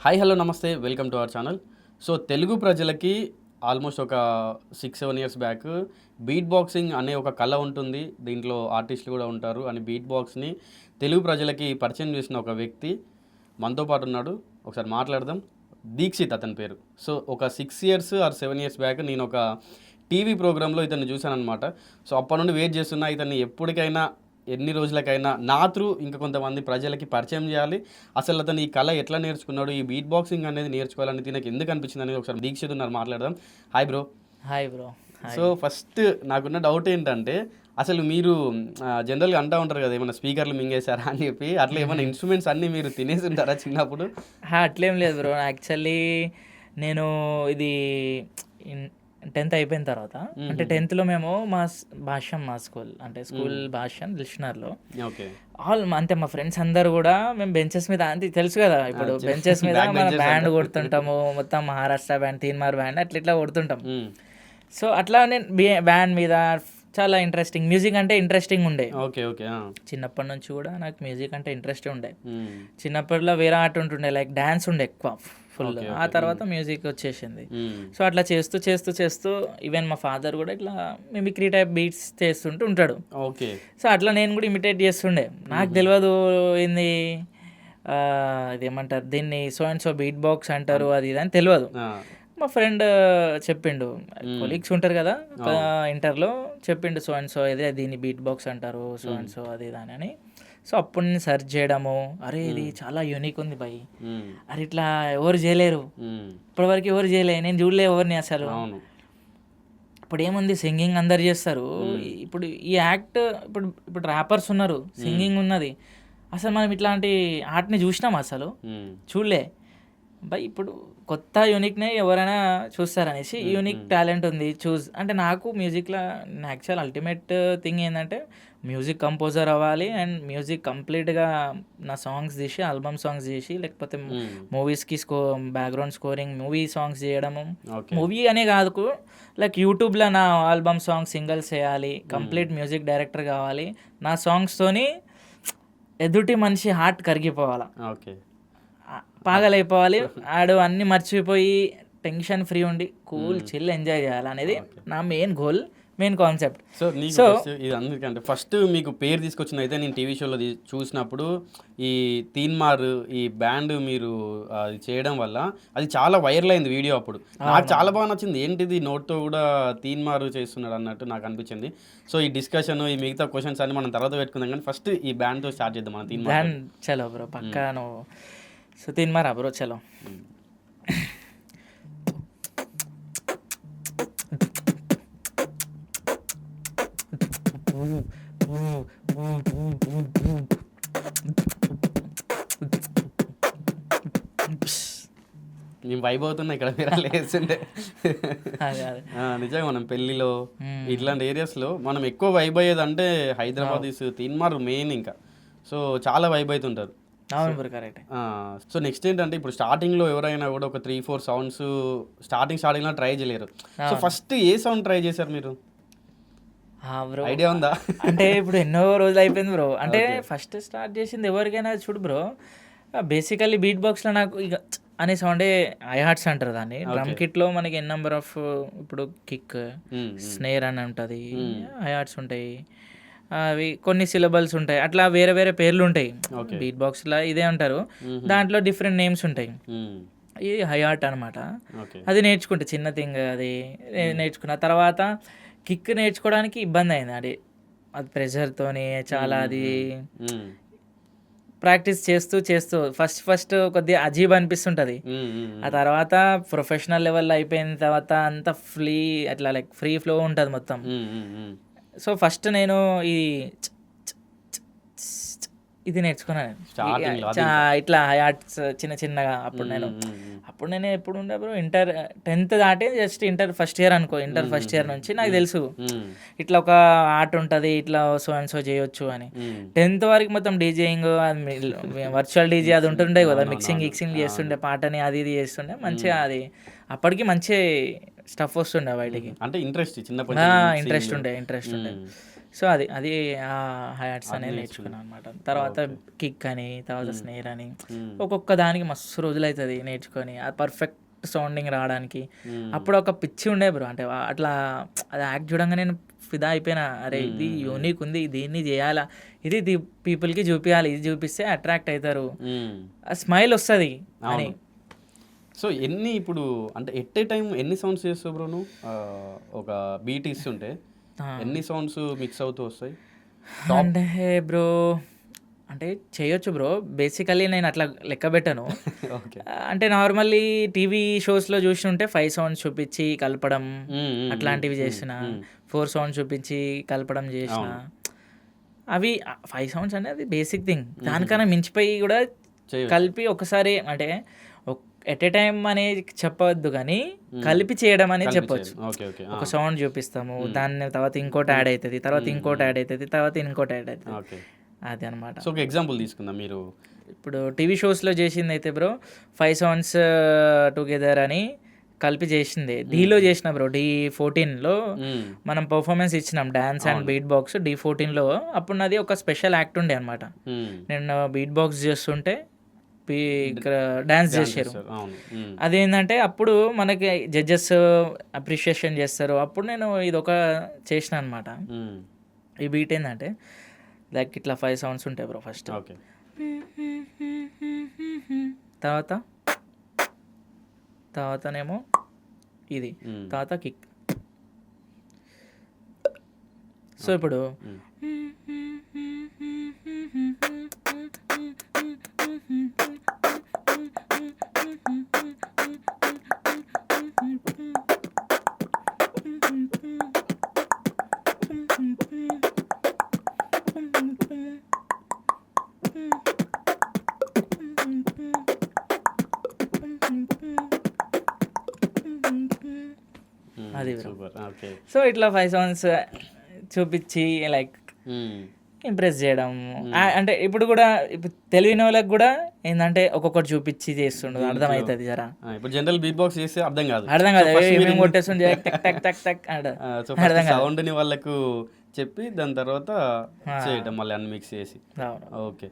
Hi hello నమస్తే welcome to our channel. So Telugu ప్రజలకి almost ఒక six seven years back beat boxing అనే ఒక కళ ఉంటుంది. దీంట్లో ఆర్టిస్టులు కూడా ఉంటారు. అని బీట్ బాక్స్ని తెలుగు ప్రజలకి పరిచయం చేసిన ఒక వ్యక్తి మనతో పాటు ఉన్నాడు. ఒకసారి మాట్లాడదాం. దీక్షిత్ అతని పేరు. సో ఒక six years or seven years back నేను ఒక టీవీ ప్రోగ్రాంలో ఇతన్ని చూశాను అనమాట సో అప్పటి నుండి వెయిట్ చేస్తున్నా ఇతన్ని ఎప్పటికైనా ఎన్ని రోజులకైనా నా త్రూ ఇంకా కొంతమంది ప్రజలకి పరిచయం చేయాలి. అసలు అతను ఈ కళ ఎట్లా నేర్చుకున్నాడు? ఈ బీట్ బాక్సింగ్ అనేది నేర్చుకోవాలని దీనికి ఎందుకు అనిపించింది అనేది ఒకసారి దీక్షిత్ ఉన్నారు మాట్లాడదాం. Hi bro hi bro so first నాకున్న డౌట్ ఏంటంటే అసలు మీరు జనరల్గా అంటూ ఉంటారు కదా ఏమైనా స్పీకర్లు మింగేశారా అని చెప్పి అట్లా ఏమైనా ఇన్స్ట్రుమెంట్స్ అన్నీ మీరు తినేసి ఉంటారా చిన్నప్పుడు అట్లేం లేదు బ్రో యాక్చువల్లీ నేను ఇది టెన్త్ అయిపోయిన తర్వాత అంటే టెన్త్లో మేము మా భాష్యం మా స్కూల్ అంటే స్కూల్ భాష్యం లిషనర్లో. ఆల్ అంతే మా ఫ్రెండ్స్ అందరు కూడా మేము బెంచెస్ మీద అంతే తెలుసు కదా ఇప్పుడు బెంచెస్ మీద మన బ్యాండ్ కొడుతుంటాము మొత్తం మహారాష్ట్ర బ్యాండ్ తీన్మార్ బ్యాండ్ అట్లా ఇట్లా కొడుతుంటాం. సో అట్లా నేను బ్యాండ్ మీద చాలా ఇంట్రెస్టింగ్ మ్యూజిక్ అంటే ఇంట్రెస్టింగ్ ఉండే. ఓకే ఓకే చిన్నప్పటి నుంచి కూడా నాకు మ్యూజిక్ అంటే ఇంట్రెస్ట్ ఉండే. చిన్నప్పటిలో వేరే ఆట ఉంటుండే లైక్ డ్యాన్స్ ఉండే ఎక్కువ. ఫుల్ ఆ తర్వాత మ్యూజిక్ వచ్చేసింది. సో అట్లా చేస్తూ చేస్తూ చేస్తూ ఈవెన్ మా ఫాదర్ కూడా ఇట్లా మిమిక్రీ టైప్ బీట్స్ చేస్తుంటూ ఉంటాడు. ఓకే. సో అట్లా నేను కూడా ఇమిటేట్ చేస్తుండే. నాకు తెలియదు ఏంది ఇదేమంటారు దీన్ని so and so beat box అంటారు అది ఇది అని తెలియదు మా ఫ్రెండ్ చెప్పిండు. కొలీగ్స్ ఉంటారు కదా ఇంటర్లో చెప్పిండు సో అండ్ సో ఇదే దీన్ని బీట్ బాక్స్ అంటారు సో అండ్ సో అది ఇది అని. సో అప్పుడు నేను సెర్చ్ చేయడము అరే ఇది చాలా యూనిక్ ఉంది భయ్. అరే ఇట్లా ఎవరు చేయలేరు. ఇప్పటివరకు ఎవరు చేయలే నేను చూడలే ఎవరిని అసలు. ఇప్పుడు ఏముంది సింగింగ్ అందరు చేస్తారు. ఇప్పుడు ఈ యాక్ట్ ఇప్పుడు ఇప్పుడు ర్యాపర్స్ ఉన్నారు సింగింగ్ ఉన్నది. అసలు మనం ఇట్లాంటి ఆర్ట్ని చూసినాం అసలు. చూడలే. బై ఇప్పుడు కొత్త యూనిక్నే ఎవరైనా చూస్తారనేసి యూనిక్ టాలెంట్ ఉంది చూస్ అంటే నాకు మ్యూజిక్లో యాక్చువల్ అల్టిమేట్ థింగ్ ఏంటంటే మ్యూజిక్ కంపోజర్ అవ్వాలి అండ్ మ్యూజిక్ కంప్లీట్గా నా సాంగ్స్ తీసి ఆల్బమ్ సాంగ్స్ చేసి లేకపోతే మూవీస్కి స్కో బ్యాక్గ్రౌండ్ స్కోరింగ్ మూవీ సాంగ్స్ చేయడము. మూవీ అనే కాదు లైక్ యూట్యూబ్లో నా ఆల్బమ్ సాంగ్ సింగిల్స్ చేయాలి కంప్లీట్ మ్యూజిక్ డైరెక్టర్ కావాలి. నా సాంగ్స్తోని ఎదుటి మనిషి హార్ట్ కరిగిపోవాలా. ఓకే పాగలైపోవాలి. ఆడు అన్ని మర్చిపోయి టెన్షన్ ఫ్రీ ఉండి కూల్ చిల్ ఎంజాయ్ చేయాలి అనేది నా main goal main concept. So first ఇది అందరికంటే ఫస్ట్ మీకు పేరు తీసుకొచ్చింది అయితే నేను టీవీ షోలో చూసినప్పుడు ఈ తీన్మార్ ఈ బ్యాండ్ మీరు ఇది చేయడం వల్ల అది చాలా వైరల్ అయింది వీడియో అప్పుడు. నాకు చాలా బాగా నచ్చింది. ఏంటిది నోట్తో కూడా తీన్మార్ చేస్తున్నాడు అన్నట్టు నాకు అనిపించింది. సో ఈ డిస్కషన్ ఈ మిగతా క్వశ్చన్స్ అన్ని మనం తర్వాత పెట్టుకుందాం కానీ ఫస్ట్ ఈ బ్యాండ్తో స్టార్ట్ చేద్దాం మన తీన్మార్ చలో బ్రో పక్కా నువ్వు సో తిన్మారా బ్రో చలో నేను వైబ్ అవుతున్నా ఇక్కడ మీరు అలా ఆ, నిజంగా మనం పెళ్ళిలో ఇట్లాంటి ఏరియాస్లో మనం ఎక్కువ వైబ్ అయ్యేది అంటే హైదరాబాద్ ఇస్ తీన్మార్ మెయిన్ ఇంకా. సో చాలా వైబ్ అవుతుంటారు. కరెక్ట్. సో నెక్స్ట్ ఏంటంటే ఇప్పుడు స్టార్టింగ్లో ఎవరైనా కూడా ఒక త్రీ ఫోర్ సౌండ్స్ స్టార్టింగ్ స్టార్టింగ్లో ట్రై చేయలేరు. సో ఫస్ట్ ఏ సౌండ్ ట్రై చేశారు మీరు? ఐడియా ఉందా? అంటే ఇప్పుడు ఎన్నో రోజులు అయిపోయింది బ్రో. అంటే ఫస్ట్ స్టార్ట్ చేసింది ఎవరికైనా చూడు బ్రో బేసికల్లీ బీట్ బాక్స్లో నాకు ఇక అనే సౌండే ఐ హార్ట్స్ అంటారు దాన్ని. డ్రమ్ కిట్లో మనకి ఎన్ నెంబర్ ఆఫ్ ఇప్పుడు కిక్. స్నేర్ అని ఉంటుంది. ఐ హార్ట్స్ ఉంటాయి. అవి కొన్ని సిలబల్స్ ఉంటాయి. అట్లా వేరే వేరే పేర్లు ఉంటాయి. బీట్ బాక్స్లో ఇదే అంటారు. దాంట్లో డిఫరెంట్ నేమ్స్ ఉంటాయి. ఇది హై ఆర్ట్ అనమాట అది నేర్చుకుంటే. చిన్న థింగ్ అది నేర్చుకున్న తర్వాత కిక్ నేర్చుకోవడానికి ఇబ్బంది అయింది. అది అది ప్రెషర్తోని చాలా అది. ప్రాక్టీస్ చేస్తూ చేస్తూ ఫస్ట్ ఫస్ట్ కొద్దిగా అజీబ్ అనిపిస్తుంటుంది. ఆ తర్వాత ప్రొఫెషనల్ లెవెల్లో అయిపోయిన తర్వాత అంత ఫ్రీ అట్లా లైక్ ఫ్రీ ఫ్లో ఉంటుంది మొత్తం. సో ఫస్ట్ నేను చ్ ఇది నేర్చుకున్నాను ఇట్లా ఆర్ట్స్ చిన్న చిన్నగా అప్పుడు నేను. అప్పుడు నేను ఎప్పుడు ఉండే బ్రో ఇంటర్ టెన్త్ దాటి జస్ట్ ఇంటర్ ఫస్ట్ ఇయర్ అనుకో ఇంటర్ ఫస్ట్ ఇయర్ నుంచి నాకు తెలుసు. ఇట్లా ఒక ఆర్ట్ ఉంటుంది ఇట్లా సో అండ్ సో చేయొచ్చు అని. టెన్త్ వరకు మొత్తం డీజేయింగ్ వర్చువల్ డీజే అది ఉంటుండే కదా మిక్సింగ్ గిక్సింగ్ చేస్తుండే పాటని అది ఇది చేస్తుండే మంచిగా అది. అప్పటికి మంచి స్టఫ్ వస్తుండే బయటికి అంటే ఇంట్రెస్ట్ చిన్నప్పటి ఇంట్రెస్ట్ ఉండే ఇంట్రెస్ట్ ఉండే. సో అది అది హ్యాట్స్ అనేది నేర్చుకున్నాను అనమాట తర్వాత కిక్ అని తర్వాత స్నేర్ అని. ఒక్కొక్క దానికి మస్తు రోజులు అవుతుంది నేర్చుకొని. ఆ పర్ఫెక్ట్ సౌండింగ్ రావడానికి. అప్పుడు ఒక పిచ్చి ఉండే బ్రో. అంటే అట్లా అది యాక్ట్ చూడంగా నేను ఫిదా అయిపోయినా. అరే ఇది యూనిక్ ఉంది దీన్ని చేయాలా? ఇది పీపుల్కి చూపించాలి ఇది చూపిస్తే అట్రాక్ట్ అవుతారు. స్మైల్ వస్తుంది అని. సో ఎన్ని ఇప్పుడు అంటే ఎట్ ఏ టైం ఎన్ని సౌండ్స్ చేస్తావు బ్రో నువ్వు? ఒక బీట్ ఇస్తుంటే ఎన్ని సౌండ్స్ మిక్స్ అవుతూ వస్తాయి? అంటే బ్రో అంటే చేయొచ్చు బ్రో బేసికలీ నేను అట్లా లెక్క పెట్టను. ఓకే అంటే నార్మల్లీ టీవీ షోస్లో చూసి ఉంటే ఫైవ్ సౌండ్స్ చూపించి కలపడం అట్లాంటివి చేసిన ఫోర్ సౌండ్స్ చూపించి కలపడం చేసిన. అవి ఫైవ్ సౌండ్స్ అనేది బేసిక్ థింగ్ దానికన్నా మించిపోయి కూడా. కలిపి ఒకసారి అంటే ఎట్ ఏ టైం అనేది చెప్పవద్దు కానీ కలిపి చేయడం అనేది చెప్పొచ్చు. ఓకే ఒక సౌండ్ చూపిస్తాము దాన్ని తర్వాత ఇంకోటి యాడ్ అవుతుంది తర్వాత ఇంకోటి యాడ్ అవుతుంది తర్వాత ఇంకోటి యాడ్ అవుతుంది అది అనమాట సో ఒక ఎగ్జాంపుల్ తీసుకుందాం మీరు. ఇప్పుడు టీవీ షోస్లో చేసింది అయితే బ్రో ఫైవ్ సౌండ్స్ టుగెదర్ అని కలిపి చేసింది. డీలో చేసిన బ్రో డి ఫోర్టీన్లో. మనం పర్ఫార్మెన్స్ ఇచ్చినాం dance and beat box D ఫోర్టీన్లో అప్పుడు నాది ఒక స్పెషల్ యాక్ట్ ఉండే అనమాట. నేను బీట్ బాక్స్ చేస్తుంటే ఇక్కడ అవును. మ్మ్. అదేంటంటే అప్పుడు మనకి జడ్జెస్ అప్రిషియేషన్ చేస్తారు. అప్పుడు నేను ఇది ఒక చేసిన అనమాట. ఈ బీట్ ఏంటంటే లైక్ ఇట్లా ఫైవ్ సౌండ్స్ ఉంటాయి బ్రో ఫస్ట్ ఓకే. తర్వాత తర్వాతనేమో ఇది. తర్వాత కిక్ సో ఇప్పుడు అది సో ఇట్లా ఫైవ్ సాంగ్స్ చూపించి లైక్. ఇంప్రెస్ చేయడం. ఆ- అంటే ఇప్పుడు కూడా ఇప్పుడు తెలియని వాళ్ళకి కూడా ఏంటంటే ఒక్కొక్కటి చూపించి చేస్తుండదు. అర్థమవుతుంది జరా. ఆ, ఇప్పుడు జనరల్ బీట్ బాక్స్ చేస్తే అర్థం కాదు. అర్థం కాదు. ఏమేమి కొట్టేస్తుండే టక్ టక్ టక్ టక్ అంట సో ఫస్ట్ సౌండ్ని వాళ్ళకు చెప్పి దాని తర్వాత చేయటం మళ్ళీ అన్ని మిక్స్ చేసి ఓకే